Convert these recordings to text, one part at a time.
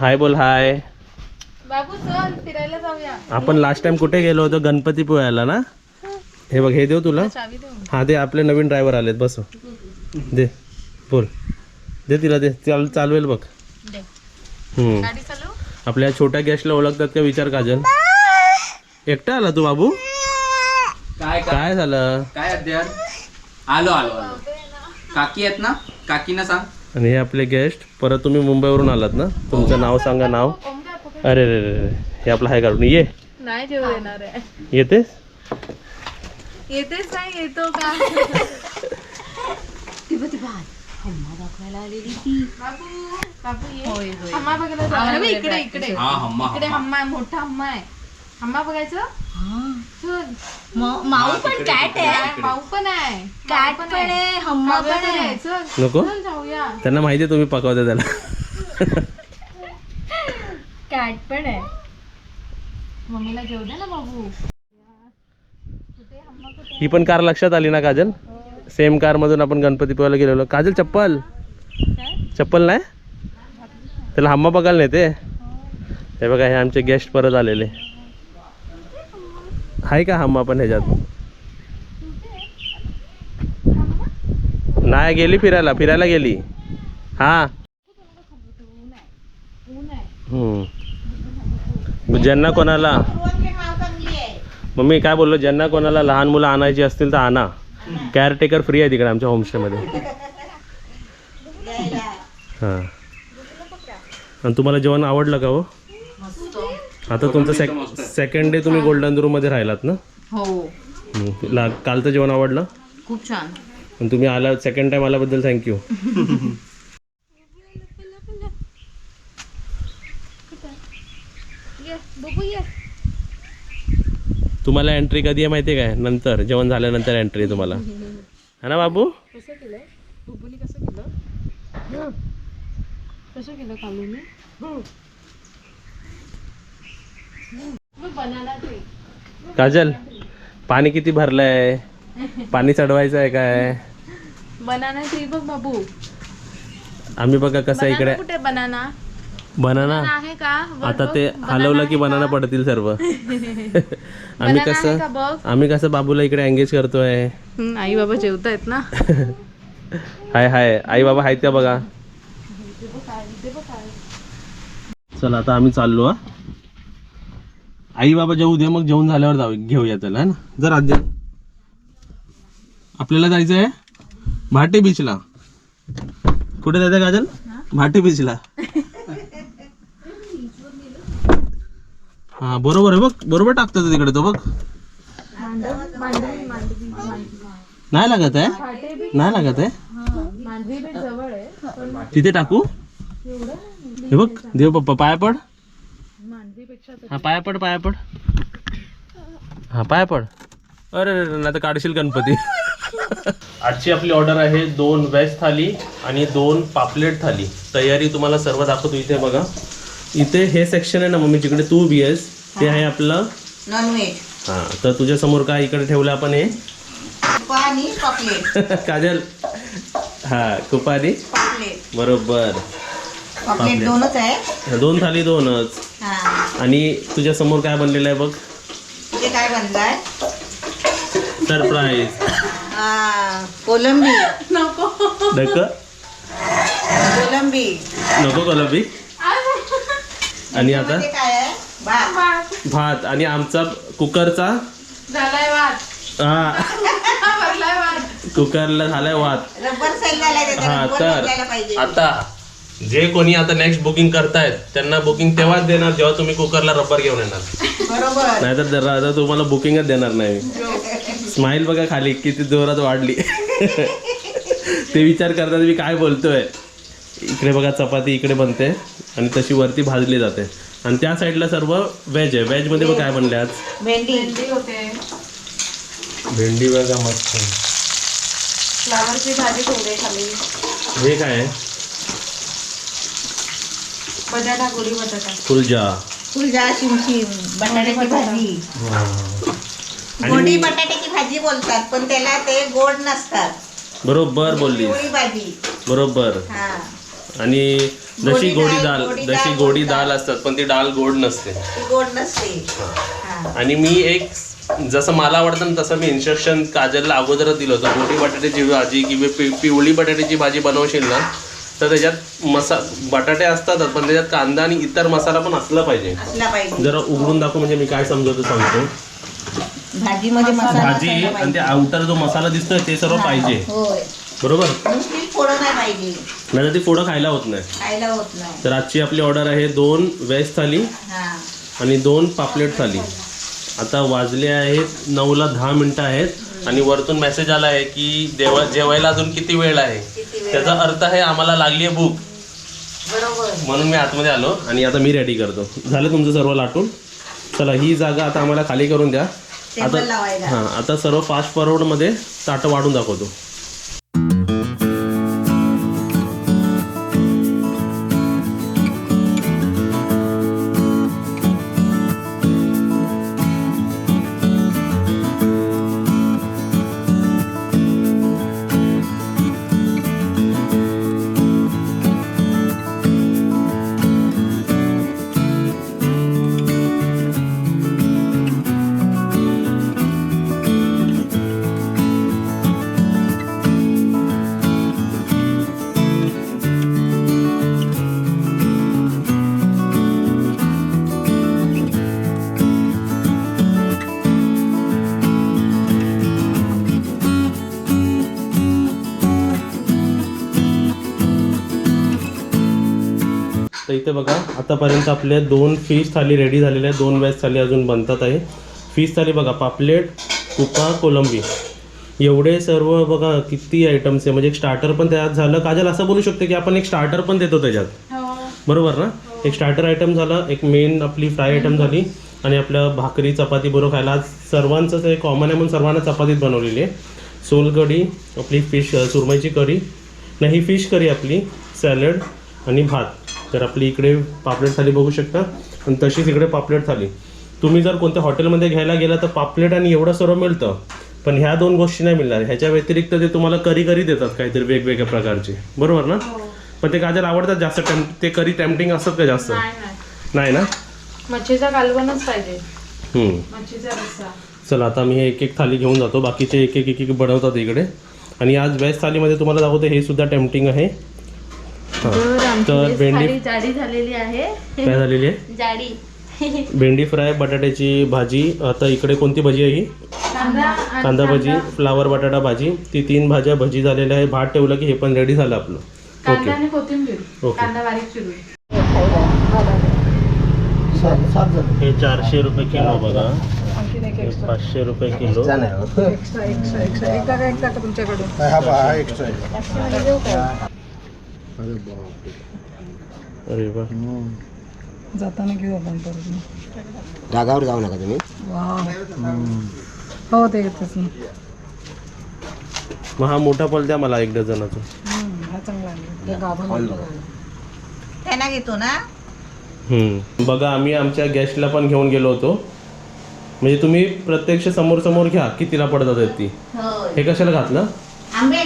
हाय बोल हाय. बाबू चल फिरायला जाऊया. आपण लास्ट टाइम कुठे गेलो होतो? गणपती पोहायला ना? हे बघ हे देऊ तुला? चावी देऊ. हा दे आपले नवीन ड्रायव्हर आलेत बस दे बोल. दे तिला दे. चाल चालवेल बघ. दे. हम्म. गाडी चालू आपल्या छोट्या गेस्टला ओळखतात का विचार काजल? एकटा आला तू बाबू? काय काय काय झालं? काय अध्ययन? आलो आलो आलो. काकी आहेत ना? काकीना सांग. आणि हे आपले गेस्ट. परत तुम्ही मुंबईवरून आलात ना? तुमचं नाव सांगा नाव. अरे रे रे रे हे आपलं हाय काढून ये. नाही जेव देणार आहे. येतेस? येतेच नाही येतो का? बाबू बाबू ये हम्मा बघायला जाऊ. अरे इकडे इकडे. हा हम्मा इकडे हम्मा. आहे मोठा हम्मा आहे. हम्मा बघायचं? चल. माऊ पण कॅट आहे. माऊ पण आहे. कॅट पण आहे. हम्मा पण आहे. चल. नको? चल त्यांना माहिती आहे तुम्ही पकवता त्याला. कॅट पण आहे. मम्मीला जेव दे ना बाबू. ही पण कार लक्षात आली ना काजल? सेम कार मधून आपण गणपती पोहायला गेलेलो. काजल चप्पल? चप्पल नाही? त्याला हम्मा बघायला नाही ते हे बघा हे आमचे गेस्ट परत आलेले. आहे का हम्मा पण ह्याच्यात? नाही गेली फिरायला. फिरायला गेली. हा. हम्म. ज्यांना कोणाला मम्मी काय बोललो? ज्यांना कोणाला लहान मुलं आणायची असतील तर आणा. केअरटेकर फ्री आहे तिकडे आमच्या होमस्टेमध्ये हां. आणि तुम्हाला जेवण आवडलं का हो? आता तुमचं सेक सेकंड डे तुम्ही गोल्डन रूममध्ये राहिलात ना? हो. कालचं जेवण आवडलं? खूप छान. तुम्ही आला सेकंड टाइम आल्याबद्दल थँक्यू ये बघू ये तुम्हाला एंट्री कधी आहे माहिती आहे काय? नंतर. जेवण झाल्यानंतर एंट्री आहे तुम्हाला. है ना बाबू? कसं केलंय बुबुनी कसं केलं? कसं केलं कालूनी? मग बनाना ट्री काजल पाणी किती भरलंय? पाणी चढवायचं आहे काय? बनाना ट्री बघ बाबू. आम्ही बघा कसं इकडे कुठे बनाना? बनाना आहे का? आता. ते हलवलं की बनाना पडतील सर्व. आम्ही कसं आम्ही कसं बाबूला इकडे एंगेज करतोय. आई बाबा जेवतायत ना. हाय हाय. आई बाबा आहेत का बघा? चला आता आम्ही चाललो हा. आई बाबा जेवू दे मग जेवण झाल्यावर जाऊ घेऊया त्याला है ना? जर आद्य आपल्याला जायचं आहे भाटे बीचला कुठे जायचं काजल? भाटे बीचला हा बरोबर आहे बघ. बरोबर टाकतो तो तिकडे तो बघ. नाही लागत आहे? नाही लागत आहे? तिथे टाकू? हे बघ देव पप्पा पाया पड. हा पाया पड पाया पड. हा पाया पड. अरे नाही तर काढशील गणपती. आजची आपली ऑर्डर आहे दोन व्हेज थाली आणि दोन पापलेट थाली. तयारी तुम्हाला सर्व दाखवतो इथे बघा. इथे हे सेक्शन आहे ना मम्मी जिकडे तू बी आहेस ते आहे आपलं नॉनव्हेज हा तर तुझ्या समोर काय इकडे ठेवलं आपण हे? पॉपलेट काजल. हा कुपारी पॉपलेट बरोबर. पॉपलेट दोनच आहे. दोन थाली दोनच. हा. आणि तुझ्या समोर काय बनलेलं आहे बघ? काय बनलाय? सरप्राईज हा, कोलंबी. नको. नको? कोलंबी. नको कोलंबी? आणि आता? काय आहे? भात. भात. आणि आमचा कुकरचा? झालाय वाद. हा. भरलाय वाद. कुकरला झालाय वाद. रबर सेल झालाय त्याचा हा रबर तर बदलायला पाहिजे. आता जे कोणी आता नेक्स्ट बुकिंग करतायत त्यांना बुकिंग तेव्हाच देणार जेव्हा तुम्ही कुकरला रबर घेऊन येणार. बरोबर. नाहीतर जरा आता तुम्हाला बुकिंगच देणार नाही. स्माईल बघा खाली किती जोरात वाढली. ते विचार करतात मी काय बोलतोय. इकडे बघा चपाती इकडे बनते आणि तशी वरती भाजली जाते. आणि त्या साईडला सर्व व्हेज आहे. व्हेजमध्ये बघ काय बनले आज. भेंडी. भेंडी होते. भेंडी बघा मस्त फ्लावरची भाजी ठेवले खाली. हे काय आहे? बटाटा गोडी बटाटा. फुलजा फुलजा शिमशिम बटाट्याची भाजी. गोडी बटाट्याची भाजी बोलतात पण त्याला ते गोड नसतात. बरोबर बोलली पिवळी भाजी. बरोबर. हा. आणि जशी गोडी डाळ, गोडी जशी डाळ गोडी. दाल असतात पण ती डाळ गोड नसते. गोड नसते. हा. आणि मी एक जसं मला आवडतं ना तसं मी इन्स्ट्रक्शन काजलला अगोदरच दिलं होतं. गोडी बटाट्याची भाजी किंवा पि पिवळी बटाट्याची भाजी बनवशील ना तर त्याच्यात मसा बटाटे असतातच पण त्याच्यात कांदा आणि इतर मसाला पण असला पाहिजे. जरा उघडून दाखव म्हणजे मी काय समजवतो सांगतो. भाजी आणि. ते आउटर जो मसाला दिसतोय ते सर्व पाहिजे. बरोबर? फोडं नाही पाहिजे? नाही ती फोडं खायला होत नाही. खायला होत नाही. तर आजची आपली ऑर्डर आहे दोन व्हेज थाली हा. आणि दोन पापलेट थाली. आता वाजले आहेत नऊला दहा मिनटं आहेत आणि वरतून मेसेज आला आहे की देवा जेवायला अजून किती वेळ आहे? किती वेळ त्याचा अर्थ आहे आम्हाला लागली आहे भूक. बरोबर. म्हणून मी आतमध्ये आलो आणि आता मी रेडी करतो. झालं तुमचं सर्व लाटून? चला ही जागा आता आम्हाला खाली करून द्या. टेबल आता लावायला. हां आता सर्व फास्ट फॉरवर्डमध्ये ताटं वाढून दाखवतो. इथे बघा आतापर्यंत आपल्या दोन फिश थाली रेडी झालेल्या आहेत. दोन व्हेज थाली अजून बनतात आहे. फिश थाली बघा पापलेट कुपा कोलंबी. एवढे सर्व बघा किती आयटम्स आहे. म्हणजे एक स्टार्टर पण त्यात झालं. काजल असं बोलू शकतो की आपण एक स्टार्टर पण देतो त्याच्यात. बरोबर ना? एक स्टार्टर आयटम झाला एक मेन आपली फ्राय आयटम झाली आणि आपल्या भाकरी चपाती बरोबर खायला. आज सर्वांचंच हे कॉमन आहे म्हणून सर्वांना चपातीच बनवलेली आहे. सोलकढी आपली फिश सुरमईची कढी. नाही ही फिश करी आपली सॅलड आणि भात. तर आपली इकडे पापलेट थाली बघू शकता. आणि तशीच इकडे पापलेट थाली. तुम्ही जर कोणत्या हॉटेलमध्ये घ्यायला गेला तर पापलेट आणि एवढं सर्व मिळतं. पण ह्या दोन गोष्टी नाही मिळणार. ह्याच्या व्यतिरिक्त ते तुम्हाला करी करी देतात काहीतरी वेगवेगळ्या प्रकारचे. बरोबर ना? पण ते काजल आवडतात जास्त टेम ते करी टेम्पटिंग असतात का जास्त? नाही ना? मच्छीचा कालवणच पाहिजे. हम्म. मच्छीचा रस्सा. चला आता मी हे एक एक थाली घेऊन जातो. बाकीचे एक एक एक एक बनवतात इकडे. आणि आज व्हेज थालीमध्ये तुम्हाला दाखवते हे सुद्धा टेम्पटिंग आहे. हां तर भेंडी जाडी झालेली आहे. काय झालेली आहे? जाडी. भेंडी फ्राय बटाट्याची भाजी. आता इकडे कोणती भाजी आहे ही? कांदा कांदा भजी फ्लावर बटाटा भाजी. ती तीन भाज्या भजी झालेल्या आहे. भात ठेवलं की हे पण रेडी झालं आपलं. कांदा ओके ओके कांदा बारीक चिरून. हे चारशे रुपये किलो बघा. पाचशे रुपये किलो. एक्स्ट्रा का तुमच्याकडून अरे वा. जाताना घेऊ आपण परत जागावर जाऊ नका तुम्ही. हो ते येतच ना. मग हा मोठा पल द्या मला एक डझनाचा. हा चांगला आहे. हे गाभण त्यांना घेतो ना? हम्म. बघा आम्ही आमच्या गेस्टला पण घेऊन गेलो होतो. म्हणजे तुम्ही प्रत्यक्ष समोर समोर घ्या कितीला पडतात आहेत ती. होय. हे कशाला घातलं? आंबे.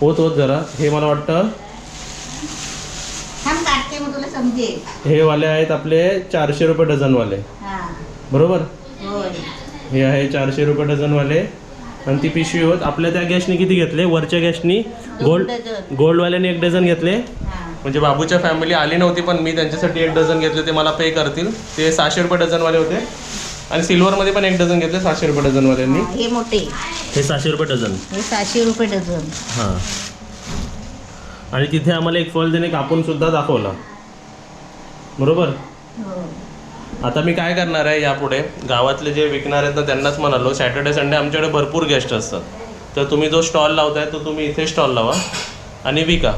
होत होत जरा. हे मला वाटतं समजेल हे वाले आहेत आपले चारशे रुपये डझनवाले. हा. बरोबर? होय. हे आहे चारशे रुपये डझनवाले. आणि ती पिशवी होत. आपल्या त्या गॅसनी किती घेतले? वरच्या गॅसनी गोल्ड डझन. गोल्डवाल्याने एक डझन घेतले. हा. म्हणजे बाबूच्या फॅमिली आली नव्हती पण मी त्यांच्यासाठी एक डझन घेतले. ते मला पे करतील. ते सहाशे रुपये डझनवाले होते. आणि सिल्वरमध्ये पण एक डझन घेतले सहाशे रुपये डझनवाल्यांनी. हा, हे मोठे. हे सहाशे रुपये डझन. हे सहाशे रुपये डझन. हां. आणि तिथे आम्हाला एक फळ त्याने कापून सुद्धा दाखवला. बरोबर? हो. आता मी काय करणार आहे यापुढे? गावातले जे विकणार आहेत ना त्यांनाच म्हणालो सॅटर्डे संडे आमच्याकडे भरपूर गेस्ट असतात. तर तुम्ही जो स्टॉल लावताय तो तुम्ही इथे स्टॉल लावा आणि विका.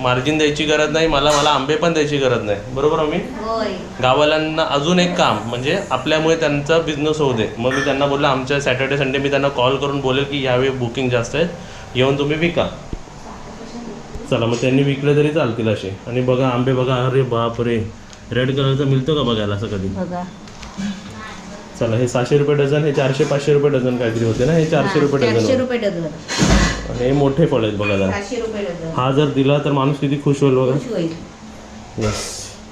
मार्जिन द्यायची गरज नाही मला मला आंबे पण द्यायची गरज नाही. बरोबर मी होय. गावाल्यांना अजून एक काम म्हणजे आपल्यामुळे त्यांचा बिझनेस होऊ दे. मग मी त्यांना बोललो आमच्या सॅटर्डे संडे मी त्यांना कॉल करून बोलेल की यावेळी बुकिंग जास्त आहेत येऊन तुम्ही विका. चला मग त्यांनी विकले तरी चालतील असे. आणि बघा आंबे बघा अरे बाप रे रेड कलरचं मिळतं का बघायला असं कधी? बघा. चला हे सहाशे रुपये डझन हे चारशे पाचशे रुपये डझन काहीतरी होते ना? हे चारशे रुपये चारशे डझन रुपये डझन. आणि हे मोठे फळ आहेत बघा जरा. सहाशे रुपये डझन. हा जर दिला तर माणूस किती खुश होईल बघा. खुश होईल. येस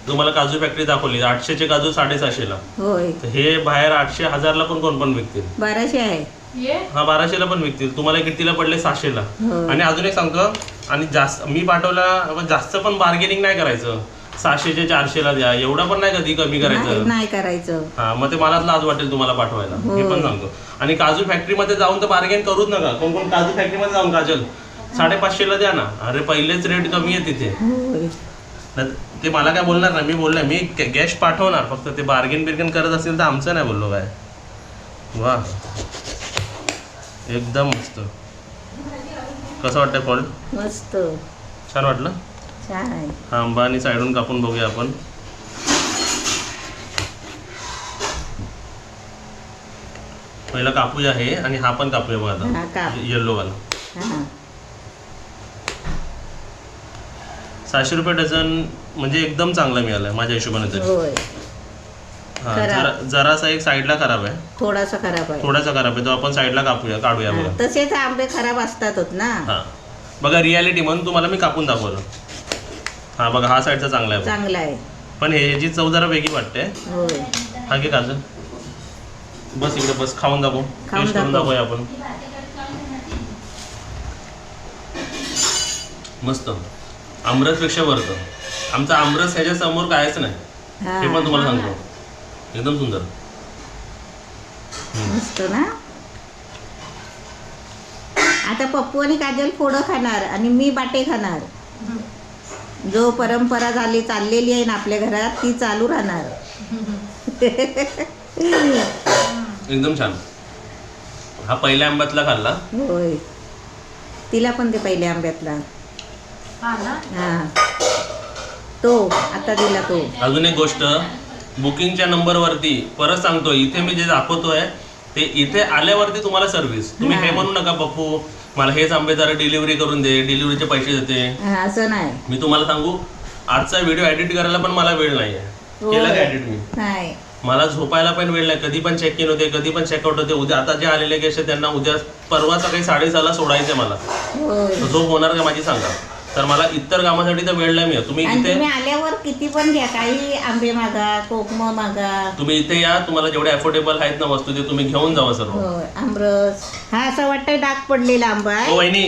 तुम्हाला काजू फॅक्टरी दाखवली. आठशेचे काजू साडेसहाशेला. होय. तर हे बाहेर आठशे हजारला पण कोण पण विकतील? बाराशे आहे. ये. हा बाराशेला पण विकतील. तुम्हाला कितीला पडले? सहाशेला. आणि अजून एक सांगतो. आणि जास्त मी पाठवला जास्त पण बार्गेनिंग नाही करायचं. सहाशेचे चारशेला द्या. एवढं पण नाही कधी कमी करायचं? नाही करायचं. हा मग ते मलाच लाज वाटेल तुम्हाला पाठवायला. हे पण सांगतो. आणि काजू फॅक्टरीमध्ये जाऊन तर बार्गेन करूच नका. कोण कोण काजू फॅक्टरीमध्ये जाऊन काजल? साडेपाचशेला द्या ना. अरे पहिलेच रेट कमी आहे तिथे. ते मला काय बोलणार ना मी बोललोय मी गॅस पाठवणार. फक्त ते बार्गेन बिर्गेन करत असेल तर आमचं नाही बोललो काय? वा. एकदम मस्त. कसं वाटतंय फळ मस्त. छान वाटलं? छान आहे हा आंबा आणि साईडून कापून बघूया आपण. पहिला कापूया हे आणि हा पण कापूया बघ हा, आता काप. येल्लो वाला. हा. सहाशे रुपये डझन म्हणजे एकदम चांगला मिळालाय माझ्या हिशोबाने तरी. होय. हा खराब. जरा जरासा एक साईडला खराब आहे. थोडासा खराब आहे. थोडासा खराब आहे तो आपण साईडला कापूया काढूया हा, बघा. तसेच आंबे खराब असतातच ना. हा. बघा रियालिटी म्हणून तुम्हाला मी कापून दाखवलं हा बघा हा साईडचा चांगला आहे. चांगला आहे. पण हे जी चव जरा वेगळी वाटते. होय. हा घे काजल. बस इकडे बस खाऊन दाखव. खाऊन टेस्ट करून दाखव. दाखवूया आपण. मस्त. आमरसपेक्षा वरतं आमचा आमरस ह्याच्या समोर कायच नाही. हा. हे पण तुम्हाला सांगतो. एकदम सुंदर. मस्त ना? आता पप्पू आणि काजल फोडं खाणार आणि मी बाटे खाणार. जो परंपरा झाली चाललेली आहे ना आपल्या घरात ती चालू राहणार. एकदम छान. हा पहिल्या आंब्यातला खाल्ला? होय. तिला पण ते पहिल्या आंब्यातला. हा ना? हा. तो आता दिला तो. अजून एक गोष्ट बुकिंगच्या नंबरवरती परत सांगतो इथे मी जे दाखवतोय ते इथे आल्यावरती तुम्हाला सर्व्हिस तुम्ही हे म्हणू नका पप्पू. मला हेच आंबे जरा डिलिव्हरी करून दे डिलिव्हरीचे पैसे देते. हा, असं नाही. मी तुम्हाला सांगू आजचा व्हिडिओ एडिट करायला पण मला वेळ नाही आहे केला का होय. एडिट मी? नाही. मला झोपायला पण वेळ नाही. कधी पण चेक इन होते कधी पण चेकआउट होते. उद्या आता जे आलेले गेस्ट आहेत त्यांना उद्या परवा सकाळी साडेसहाला सोडायचे मला. होय. तर झोप होणार का माझी सांगा. तर मला इतर कामासाठी तर वेळ नाही मिळत. तुम्ही आणि इथे तुम्ही आल्यावर किती पण घ्या काही आंबे मागा कोकम मागा. तुम्ही इथे या तुम्हाला जेवढे अफोर्डेबल आहेत ना वस्तू ते तुम्ही घेऊन जावा सर्व. होय आमरस. हा असं वाटतंय डाग पडलेला आंबा आहे. वहिनी.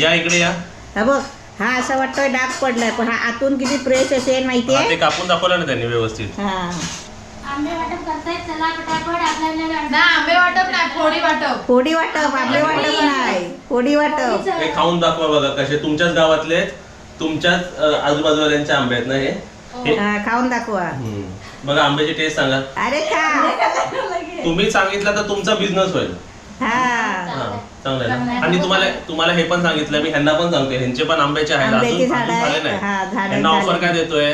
या इकडे या. हा बघ. हा असं वाटतोय डाग पडलाय पण हा आतून किती फ्रेश असेल हा, माहितीये ते कापून दाखवलं ना त्यांनी व्यवस्थित. हा. आंबे वाटप करतायत चला पटापट आपल्याला ना आंबे वाटप नाही फोडी वाटप. फोडी वाटप आंबे वाटप नाही फोडी वाटप. हे खाऊन दाखवा बघा कसे तुमच्याच गावातले तुमच्याच आजूबाजूवाल्यांचे आंबे आहेत ना हे? हे- खाऊन दाखवा. बघा आंब्याची टेस्ट सांगा. अरे खा. तुम्ही सांगितलं तर तुमचा बिझनेस होईल. चांगलं आणि तुम्हाला तुम्हाला हे पण सांगितलं मी ह्यांना पण सांगते ह्यांचे पण आंब्याचे आहेत. अजून झाले. हा, नाही ह्यांना. ऑफर काय देतोय?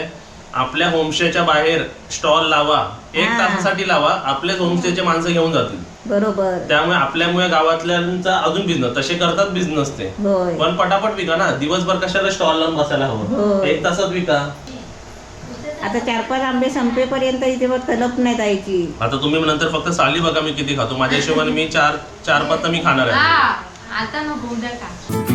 आपल्या होमस्टेच्या बाहेर स्टॉल लावा. एक. तासासाठी लावा आपलेच होमस्टेचे माणसं घेऊन जातील. बरोबर. त्यामुळे आपल्यामुळे गावातल्यांचा अजून बिझनेस तसे करतात बिझनेस ते. होय. पण पटापट विका ना दिवसभर कशाला स्टॉल लावून बसायला हवं? होय. एक तासात विका. आता चार पाच आंबे संपेपर्यंत इथे मग तलप नाही जायची. आता तुम्ही नंतर फक्त साली बघा मी किती खातो. माझ्या हिशोबाने मी चार चार पाच तर मी खाणार हा आहे आता नको उद्या का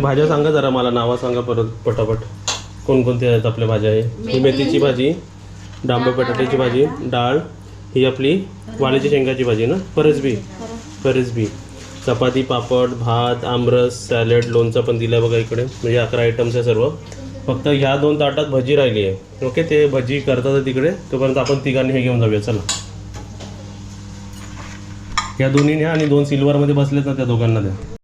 हे भाज्या सांगा जरा मला नावं सांगा परत पटापट. कोणकोणते आहेत आपल्या भाज्या आहे ही मेथीची भाजी डांबे बटाट्याची भाजी डाळ ही आपली वाल्याची शेंगाची भाजी ना? परसबी परसबी चपाती पापड भात आमरस सॅलड लोणचं पण दिलं बघा इकडे. म्हणजे अकरा आयटम्स आहे सर्व. फक्त ह्या दोन ताटात भजी राहिली आहे. ओके ते भजी करतात तिकडे. तोपर्यंत आपण तिघांनी हे घेऊन जाऊया. चला. ह्या दोन्ही न्या आणि दोन सिल्वरमध्ये बसलेत ना त्या दोघांना द्या.